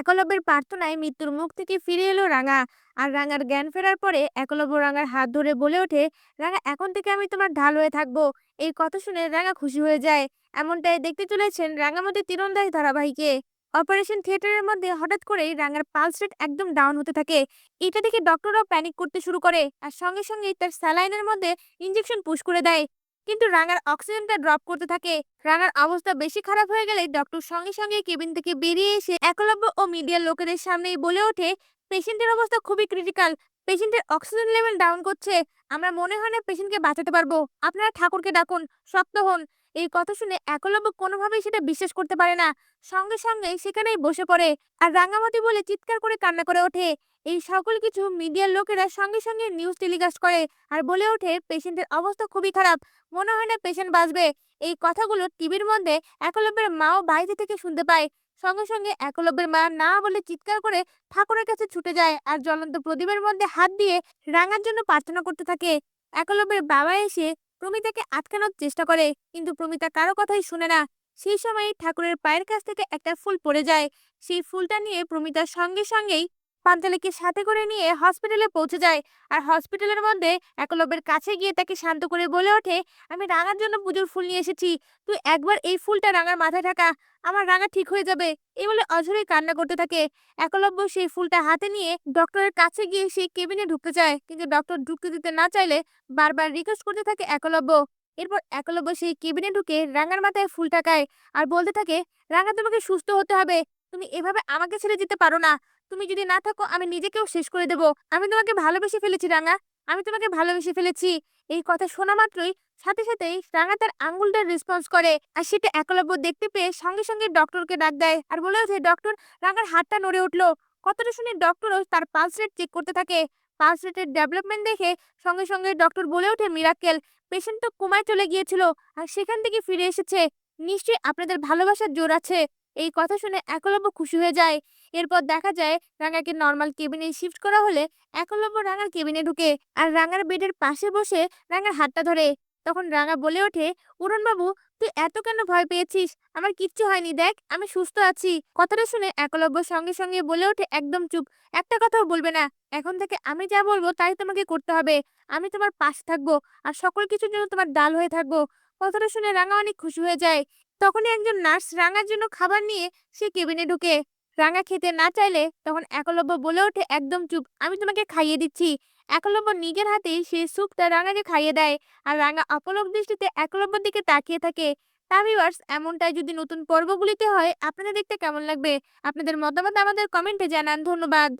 একলব্যের প্রার্থনায় মৃত্যুর মুখ থেকে ফিরে এলো রাঙা। আর রাঙার জ্ঞান ফেরার পরে একলব্য রাঙার হাত ধরে বলে ওঠে, রাঙা, এখন থেকে আমি তোমার ঢাল হয়ে থাকব এই কথা শুনে রাঙা খুশি হয়ে যায়। এমনটাই দেখতে চলেছেন রাঙামতি তীরন্দাজ ধারাবাহিকে। অপারেশন থিয়েটারের মধ্যে হঠাৎ করেই রাঙার পালস রেট একদম ডাউন হতে থাকে। এটা দেখে ডক্টররাও প্যানিক করতে শুরু করে। আর সঙ্গে সঙ্গেই তার স্যালাইনের মধ্যে ইঞ্জেকশন পুশ করে দেয়। কিন্তু রাঙার অক্সিজেনটা ড্রপ করতে থাকে। রাঙার অবস্থা বেশি খারাপ হয়ে গেলে ডক্টর সঙ্গে সঙ্গে কেবিন থেকে বেরিয়ে এসে একলব্য ও মিডিয়ার লোকেদের সামনেই বলে ওঠে, পেশেন্টের অবস্থা খুবই ক্রিটিক্যাল পেশেন্টের অক্সিজেন লেভেল ডাউন করছে। আমরা মনে হয় না পেশেন্টকে বাঁচাতে পারব। আপনারা ঠাকুরকে ডাকুন, শক্ত হন। এই কথা শুনে একলব্য কোনোভাবেই সেটা বিশ্বাস করতে পারে না। সঙ্গে সঙ্গে সেখানেই বসে পড়ে আর রাঙামাটি বলে চিৎকার করে কান্না করে ওঠে। এই সকল কিছু মিডিয়ার লোকেরা সঙ্গে সঙ্গে নিউজ টেলিকাস্ট করে আর বলে ওঠে পেশেন্টের অবস্থা খুবই খারাপ। মনে হয় না পেশেন্ট বাঁচবে। এই কথাগুলো টিভির মধ্যে একলব্যের মাও বাইরে থেকে শুনতে পায়। সঙ্গে সঙ্গে একলব্যের মা না বলে চিৎকার করে ঠাকুরের কাছে ছুটে যায় আর জ্বলন্ত প্রদীপের মধ্যে হাত দিয়ে রাঙার জন্য প্রার্থনা করতে থাকে। একলব্যের বাবা এসে প্রমিতাকে আটকানোর চেষ্টা করে। কিন্তু প্রমিতা কারও কথাই শুনে না। সেই সময় ঠাকুরের পায়ের কাছ থেকে একটা ফুল পড়ে যায়। সেই ফুলটা নিয়ে প্রমিতার সঙ্গে সঙ্গেই পাঞ্চালীকে সাথে করে নিয়ে হসপিটালে পৌঁছে যায়। আর হসপিটালের মধ্যে একলব্যের কাছে গিয়ে তাকে শান্ত করে বলে ওঠে, আমি রাঙার জন্য পুজোর ফুল নিয়ে এসেছি। তুই একবার এই ফুলটা রাঙার মাথায় ঢাকা। আমার রাঙা ঠিক হয়ে যাবে। এই বলে অঝরেই কান্না করতে থাকে। একলব্য সেই ফুলটা হাতে নিয়ে ডক্টরের কাছে গিয়ে সেই কেবিনে ঢুকতে চায়। কিন্তু ডক্টর ঢুকতে দিতে না চাইলে বারবার রিকোয়েস্ট করতে থাকে একলব্য। এরপর একলব্য সেই কেবিনে ঢুকে রাঙার মাথায় ফুল টাকায় আর বলতে থাকে, রাঙা, তোমাকে সুস্থ হতে হবে। তুমি এভাবে আমাকে ছেড়ে যেতে পারো না। তুমি যদি না থাকো, আমি নিজেকেও শেষ করে দেব। আমি তোমাকে ভালোবেসে ফেলেছি, রাঙা। আমি তোমাকে ভালোবেসে ফেলেছি। এই কথা শোনা মাত্রই সাথে সাথেই রাঙা তার আঙ্গুলটার রেসপন্স করে। আর সেটা একলব্য দেখতে পেয়ে সঙ্গে সঙ্গে ডক্টরকে ডাক দেয়। আর বলে ওঠে ডক্টর রাঙার হাতটা নড়ে উঠল। কতটা শুনে ডক্টরও তার পালস রেট চেক করতে থাকে। পালস রেটের ডেভেলপমেন্ট দেখে সঙ্গে সঙ্গে ডক্টর বলে ওঠে মিরাক্কেল পেশেন্ট তো কোমায় চলে গিয়েছিল আর সেখান থেকে ফিরে এসেছে। নিশ্চয়ই আপনাদের ভালোবাসার জোর আছে। এই কথা শুনে একলব্য খুশি হয়ে যায়। এরপর দেখা যায় রাঙাকে নর্মাল কেবিনে শিফট করা হলে একলব্য রাঙার কেবিনে ঢুকে আর রাঙার বেডের পাশে বসে রাঙার হাতটা ধরে। তখন রাঙা বলে ওঠে উড়ন বাবু তুই এত কেন ভয় পেয়েছিস? আমার কিচ্ছু হয়নি, দেখ, আমি সুস্থ আছি। কথাটা শুনে একলব্য সঙ্গে সঙ্গে বলে ওঠে, একদম চুপ, একটা কথাও বলবে না। এখন থেকে আমি যা বলব, তাই তোমাকে করতে হবে। আমি তোমার পাশে থাকব আর সকল কিছুর জন্য তোমার ডাল হয়ে থাকব। কথাটা শুনে রাঙা অনেক খুশি হয়ে যায়। তখনই একজন নার্স রাঙার জন্য খাবার নিয়ে সে কেবিনে ঢুকে। রাঙা খেতে না চাইলে তখন একলব্য বলে ওঠে, একদম চুপ, আমি তোমাকে খাইয়ে দিচ্ছি। একলব্য নিজের হাতেই সেই স্যুপটা রাঙাকে খাইয়ে দেয় আর রাঙা অপলক দৃষ্টিতে একলব্যর দিকে তাকিয়ে থাকে। তা ভিউয়ার্স, এমনটাই যদি নতুন পর্বগুলিতে হয়, আপনাদের দেখতে কেমন লাগবে? আপনাদের মতামত আমাদের কমেন্টে জানান। ধন্যবাদ।